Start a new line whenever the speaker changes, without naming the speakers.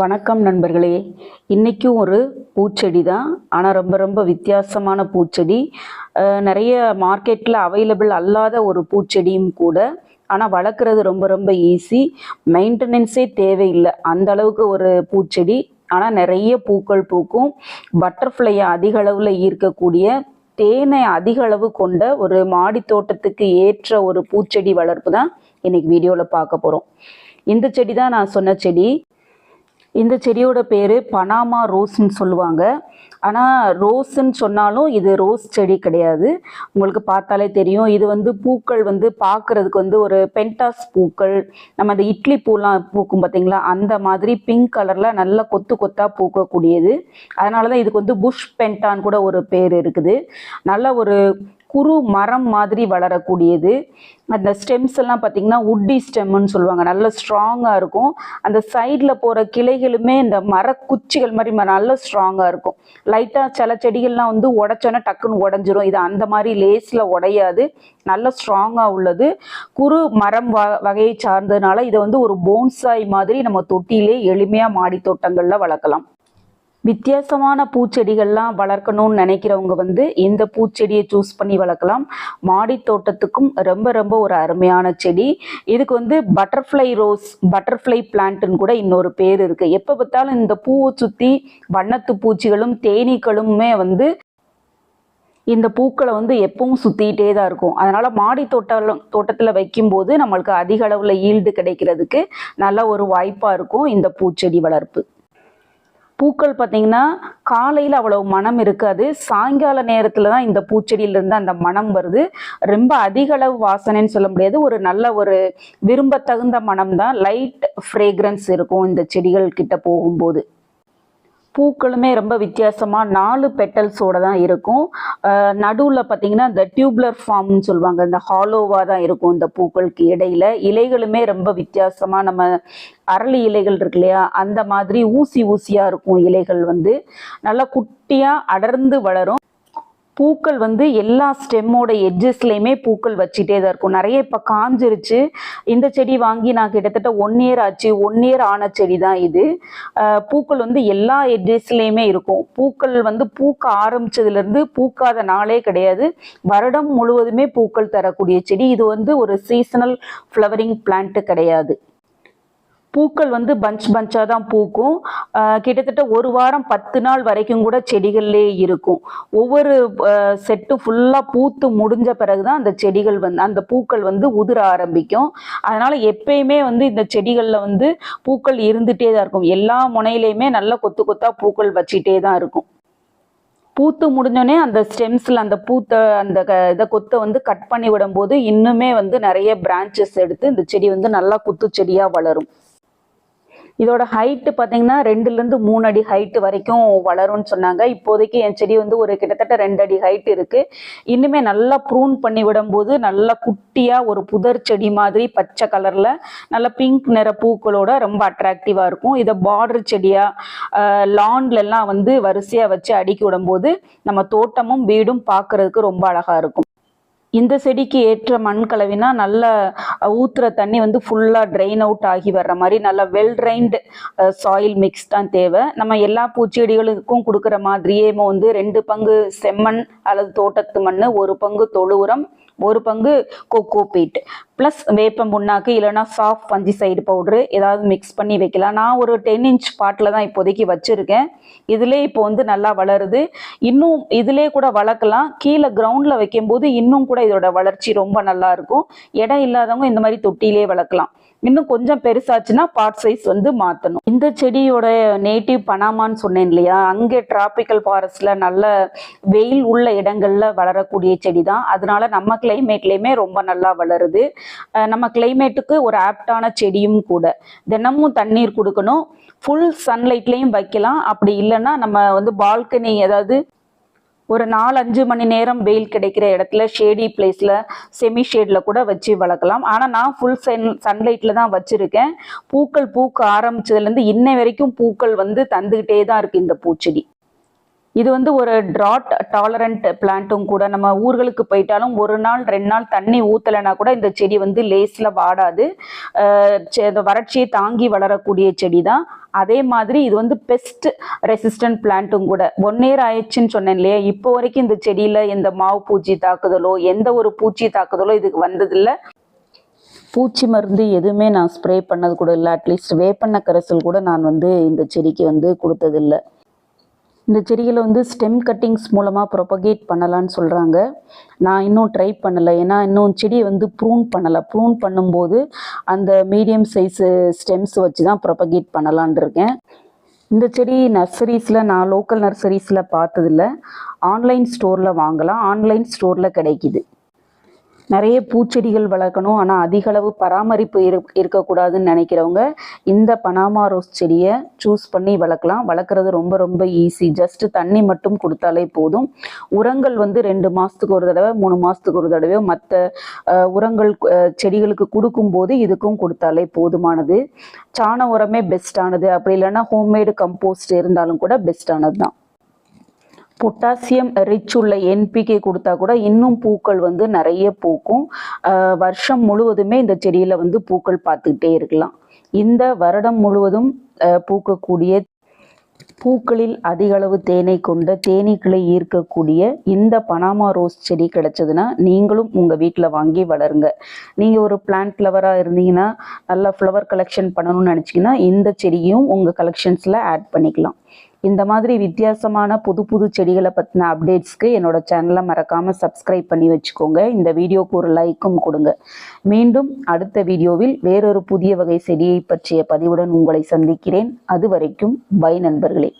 வணக்கம் நண்பர்களே. இன்றைக்கும் ஒரு பூச்செடி தான். ஆனால் ரொம்ப ரொம்ப வித்தியாசமான பூச்செடி. நிறைய மார்க்கெட்டில் அவைலபிள் அல்லாத ஒரு பூச்செடியும் கூட. ஆனால் வளர்க்குறது ரொம்ப ரொம்ப ஈஸி மெயின்டெனன்ஸே தேவையில்லை. அந்த அளவுக்கு ஒரு பூச்செடி. ஆனால் நிறைய பூக்கள் பூக்கும். பட்டர்ஃப்ளையை அதிக அளவில் ஈர்க்கக்கூடிய தேனை அதிக அளவு கொண்ட ஒரு மாடி தோட்டத்துக்கு ஏற்ற ஒரு பூச்செடி வளர்ப்பு தான் இன்னைக்கு வீடியோவில் பார்க்க போகிறோம் இந்த செடி தான் நான் சொன்ன செடி. இந்த செடியோட பேர் பனாமா ரோஸ்ன்னு சொல்லுவாங்க. ஆனால் ரோஸ்ன்னு சொன்னாலும் இது ரோஸ் செடி கிடையாது. உங்களுக்கு பார்த்தாலே தெரியும். இது வந்து பூக்கள் வந்து பார்க்குறதுக்கு வந்து ஒரு பென்டாஸ் பூக்கள். நம்ம அந்த இட்லி பூலாம் பூக்கும் பார்த்தீங்களா அந்த மாதிரி பிங்க் கலரில் நல்லா கொத்து கொத்தாக பூக்கக்கூடியது. அதனால தான் இதுக்கு வந்து புஷ் பென்டான் கூட ஒரு பேர் இருக்குது. நல்ல ஒரு குறு மரம் மாதிரி வளரக்கூடியது. அந்த ஸ்டெம்ஸ் எல்லாம் பார்த்தீங்கன்னா உட்டி ஸ்டெம்னு சொல்லுவாங்க. நல்ல ஸ்ட்ராங்காக இருக்கும். அந்த சைடில் போகிற கிளைகளுமே இந்த மரக்குச்சிகள் மாதிரி ம- நல்ல ஸ்ட்ராங்காக இருக்கும். லைட்டாக சில செடிகள்லாம் வந்து உடச்சோன்னா டக்குன்னு உடஞ்சிரும். இது அந்த மாதிரி லேஸில் உடையாது. நல்ல ஸ்ட்ராங்காக உள்ளது. குறு மரம் வ வகையை சார்ந்ததுனால இதை வந்து ஒரு போன்சாய் மாதிரி நம்ம தொட்டியிலே எளிமையாக மாடி தோட்டங்களில் வளர்க்கலாம். வித்தியாசமான பூச்செடிகள்லாம் வளர்க்கணும்னு நினைக்கிறவங்க வந்து இந்த பூச்செடியை சூஸ் பண்ணி வளர்க்கலாம். மாடி தோட்டத்துக்கும் ரொம்ப ரொம்ப ஒரு அருமையான செடி. இதுக்கு வந்து பட்டர்ஃப்ளை ரோஸ் பட்டர்ஃப்ளை பிளான்ட்னு கூட இன்னொரு பேர் இருக்கு. எப்போ பார்த்தாலும் இந்த பூவை சுற்றி வண்ணத்து பூச்சிகளும் தேனீக்களுமே வந்து இந்த பூக்களை வந்து எப்பவும் சுற்றிக்கிட்டே தான் இருக்கும். அதனால் மாடி தோட்டம் தோட்டத்தில் வைக்கும்போது நம்மளுக்கு அதிக அளவில் ஈல்டு கிடைக்கிறதுக்கு நல்ல ஒரு வாய்ப்பாக இருக்கும் இந்த பூச்செடி வளர்ப்பு. பூக்கள் பார்த்தீங்கன்னா காலையில் அவ்வளவு மனம் இருக்காது. சாயங்கால நேரத்தில் தான் இந்த பூச்செடியிலிருந்து அந்த மனம் வருது. ரொம்ப அதிக அளவு வாசனைன்னு சொல்ல முடியாது. ஒரு நல்ல ஒரு விரும்பத்தகுந்த மனம் தான். லைட் ஃப்ரேக்ரன்ஸ் இருக்கும் இந்த செடிகள் கிட்ட போகும்போது. பூக்களுமே ரொம்ப வித்தியாசமாக நாலு பெட்டல்ஸோடு தான் இருக்கும். நடுவில் பார்த்தீங்கன்னா இந்த டியூப்லர் ஃபார்ம்னு சொல்லுவாங்க. இந்த ஹாலோவாக தான் இருக்கும் இந்த பூக்களுக்கு இடையில. இலைகளுமே ரொம்ப வித்தியாசமாக நம்ம அரளி இலைகள் இருக்கு இல்லையா? அந்த மாதிரி ஊசி ஊசியாக இருக்கும் இலைகள் வந்து. நல்லா குட்டியாக அடர்ந்து வளரும். பூக்கள் வந்து எல்லா ஸ்டெம்மோட எட்ஜஸ்லேயுமே பூக்கள் வச்சுட்டே தான் இருக்கும். நிறைய இப்போ காஞ்சிருச்சு. இந்த செடி வாங்கி நான் கிட்டத்தட்ட ஒன் இயர் ஆச்சு. ஒன் இயர் ஆன செடி தான் இது. பூக்கள் வந்து எல்லா எட்ஜஸ்லேயுமே இருக்கும். பூக்கள் வந்து பூக்க ஆரம்பிச்சதுலேருந்து பூக்காத நாளே கிடையாது. வருடம் முழுவதுமே பூக்கள் தரக்கூடிய செடி. இது வந்து ஒரு சீசனல் ஃப்ளவரிங் பிளான்ட்டு கிடையாது. பூக்கள் வந்து பஞ்ச் பஞ்சாக தான் பூக்கும். கிட்டத்தட்ட ஒரு வாரம் பத்து நாள் வரைக்கும் கூட செடிகள்லே இருக்கும். ஒவ்வொரு செட்டு ஃபுல்லாக பூத்து முடிஞ்ச பிறகு தான் அந்த செடிகள் வந்து அந்த பூக்கள் வந்து உதிர ஆரம்பிக்கும். அதனால எப்பயுமே வந்து இந்த செடிகளில் வந்து பூக்கள் இருந்துகிட்டே தான் இருக்கும். எல்லா முனையிலையுமே நல்லா கொத்து கொத்தா பூக்கள் வச்சுட்டே தான் இருக்கும். பூத்து முடிஞ்சோடனே அந்த ஸ்டெம்ஸில் அந்த பூத்த அந்த க இதை கொத்தை வந்து கட் பண்ணி விடும்போது இன்னுமே வந்து நிறைய பிரான்ச்சஸ் எடுத்து இந்த செடி வந்து நல்லா குத்து செடியாக வளரும். இதோட ஹைட்டு பார்த்தீங்கன்னா ரெண்டுலேருந்து மூணு அடி ஹைட்டு வரைக்கும் வளரும்னு சொன்னாங்க. இப்போதைக்கு என் செடி வந்து ஒரு கிட்டத்தட்ட ரெண்டு அடி ஹைட் இருக்குது இன்னுமே நல்லா ப்ரூன் பண்ணி விடும்போது நல்லா குட்டியாக ஒரு புதர் செடி மாதிரி பச்சை கலரில் நல்ல பிங்க் நிற பூக்களோட ரொம்ப அட்ராக்டிவாக இருக்கும். இதை பார்டர் செடியாக லான்லெல்லாம் வந்து வரிசையாக வச்சு அடுக்கி விடும்போது நம்ம தோட்டமும் வீடும் பார்க்கறதுக்கு ரொம்ப அழகாக இருக்கும். இந்த செடிக்கு ஏற்ற மண் கலவினா நல்ல அஹ், ஊத்துற தண்ணி வந்து ஃபுல்லாக ட்ரெயின் அவுட் ஆகி வர்ற மாதிரி நல்ல வெல் ட்ரைன்டு சாயில் மிக்ஸ் தான் தேவை. நம்ம எல்லா பூச்செடிகளுக்கும் கொடுக்குற மாதிரியே நம்ம வந்து ரெண்டு பங்கு செம்மண் அல்லது தோட்டத்து மண் ஒரு பங்கு தொழு உரம் ஒரு பங்கு கொக்கோ பீட் ப்ளஸ் வேப்பம் புண்ணாக்கு இல்லைன்னா சாஃப்ட் பஞ்சி சைடு பவுட்ரு ஏதாவது மிக்ஸ் பண்ணி வைக்கலாம். நான் ஒரு டென் இன்ச் பாட்டில் தான் இப்போதைக்கு வச்சுருக்கேன். இதிலே இப்போ வந்து நல்லா வளருது. இன்னும் இதிலே கூட வளர்க்கலாம். கீழே கிரவுண்டில் வைக்கும்போது இன்னும் கூட இதோட வளர்ச்சி ரொம்ப நல்லா இருக்கும். இடம் இல்லாதவங்க இந்த மாதிரி தொட்டியிலே வளர்க்கலாம். இன்னும் கொஞ்சம் பெருசாச்சுன்னா பாட் சைஸ் வந்து மாற்றணும் இந்த செடியோட நேட்டிவ் பனாமான்னு சொன்னேன் இல்லையா? அங்கே டிராபிக்கல் ஃபாரஸ்டில் நல்ல வெயில் உள்ள இடங்களில் வளரக்கூடிய செடி தான் அதனால நம்ம கிளைமேட்லேயுமே ரொம்ப நல்லா வளருது. நம்ம கிளைமேட்டுக்கு ஒரு ஆப்டான செடியும் கூட. தினமும் தண்ணீர் கொடுக்கணும். ஃபுல் சன்லைட்லேயும் வைக்கலாம். அப்படி இல்லைன்னா நம்ம வந்து பால்கனி அதாவது ஒரு நாலு அஞ்சு மணி நேரம் வெயில் கிடைக்கிற இடத்துல ஷேடி பிளேஸில் செமி ஷேடில் கூட வச்சு வளர்க்கலாம். ஆனால் நான் ஃபுல் சன் சன்லைட்டில் தான் வச்சுருக்கேன். பூக்கள் பூக்க ஆரம்பிச்சதுலேருந்து இன்ன வரைக்கும் பூக்கள் வந்து தந்துக்கிட்டே தான் இருக்குது இந்த பூச்செடி. இது வந்து ஒரு ட்ராட் டாலரண்ட் பிளான்ட்டும் கூட. நம்ம ஊர்களுக்கு போயிட்டாலும் ஒரு நாள் ரெண்டு நாள் தண்ணி ஊற்றலைன்னா கூட இந்த செடி வந்து லேஸில் வாடாது. செ- வறட்சியை தாங்கி வளரக்கூடிய செடி தான் அதே மாதிரி இது வந்து பெஸ்ட் ரெசிஸ்டன்ட் பிளான்ட்டும் கூட. ஒன் இயர் ஆயிடுச்சுன்னு சொன்னேன் இல்லையா? இப்போ வரைக்கும் இந்த செடியில் எந்த மாவு பூச்சி தாக்குதலோ எந்த ஒரு பூச்சி தாக்குதலோ இதுக்கு வந்ததில்லை. பூச்சி மருந்து எதுவுமே நான் ஸ்ப்ரே பண்ணது கூட இல்லை. அட்லீஸ்ட் வேப்பண்ண கரைசல் கூட நான் வந்து இந்த செடிக்கு வந்து கொடுத்ததில்ல. இந்த செடிகளை வந்து ஸ்டெம் கட்டிங்ஸ் மூலமாக ப்ரொபகேட் பண்ணலான்னு சொல்கிறாங்க நான் இன்னும் ட்ரை பண்ணலை. ஏன்னா இன்னும் செடியை வந்து ப்ரூன் பண்ணலை. ப்ரூன் பண்ணும்போது அந்த மீடியம் சைஸு ஸ்டெம்ஸ் வச்சு தான் ப்ரொபகேட் பண்ணலான் இருக்கேன். இந்த செடி நர்சரிஸில் நான் லோக்கல் நர்சரிஸில் பார்த்ததில்ல. ஆன்லைன் ஸ்டோரில் வாங்கலாம். ஆன்லைன் ஸ்டோரில் கிடைக்கிது. நிறைய பூச்செடிகள் வளர்க்கணும். ஆனால் அதிக அளவு பராமரிப்பு இரு இருக்கக்கூடாதுன்னு நினைக்கிறவங்க இந்த பனாமா ரோஸ் செடியை சூஸ் பண்ணி வளர்க்கலாம். வளர்க்குறது ரொம்ப ரொம்ப ஈஸி ஜஸ்ட் தண்ணி மட்டும் கொடுத்தாலே போதும். உரங்கள் வந்து ரெண்டு மாதத்துக்கு ஒரு தடவை மூணு மாதத்துக்கு ஒரு தடவை மற்ற உரங்கள் செடிகளுக்கு கொடுக்கும்போது இதுக்கும் கொடுத்தாலே போதுமானது. சாண உரமே பெஸ்ட்டானது அப்படி இல்லைன்னா ஹோம்மேடு கம்போஸ்ட் இருந்தாலும் கூட பெஸ்ட்டானது தான் பொட்டாசியம் ரிச் உள்ள என்பிகே கொடுத்தா கூட இன்னும் பூக்கள் வந்து நிறைய பூக்கும். வருஷம் முழுவதுமே இந்த செடியில் வந்து பூக்கள் பார்த்துக்கிட்டே இருக்கலாம். இந்த வருடம் முழுவதும் பூக்கக்கூடிய பூக்களில் அதிக அளவு தேனை கொண்ட தேனீக்களை ஈர்க்கக்கூடிய இந்த பனாமா ரோஸ் செடி கிடைச்சதுன்னா நீங்களும் உங்கள் வீட்டில் வாங்கி வளருங்க. நீங்கள் ஒரு பிளான்ட் ஃப்ளவராக இருந்தீங்கன்னா நல்லா ஃப்ளவர் கலெக்ஷன் பண்ணணும்னு நினச்சிங்கன்னா இந்த செடியும் உங்கள் கலெக்ஷன்ஸில் ஆட் பண்ணிக்கலாம். இந்த மாதிரி வித்தியாசமான புது புது செடிகளை பற்றின அப்டேட்ஸ்க்கு என்னோட சேனலை மறக்காமல் சப்ஸ்கிரைப் பண்ணி வச்சுக்கோங்க. இந்த வீடியோக்கு ஒரு லைக்கும் கொடுங்க. மீண்டும் அடுத்த வீடியோவில் வேறொரு புதிய வகை செடியை பற்றிய பதிவுடன் உங்களை சந்திக்கிறேன். அது வரைக்கும் பை நண்பர்களே.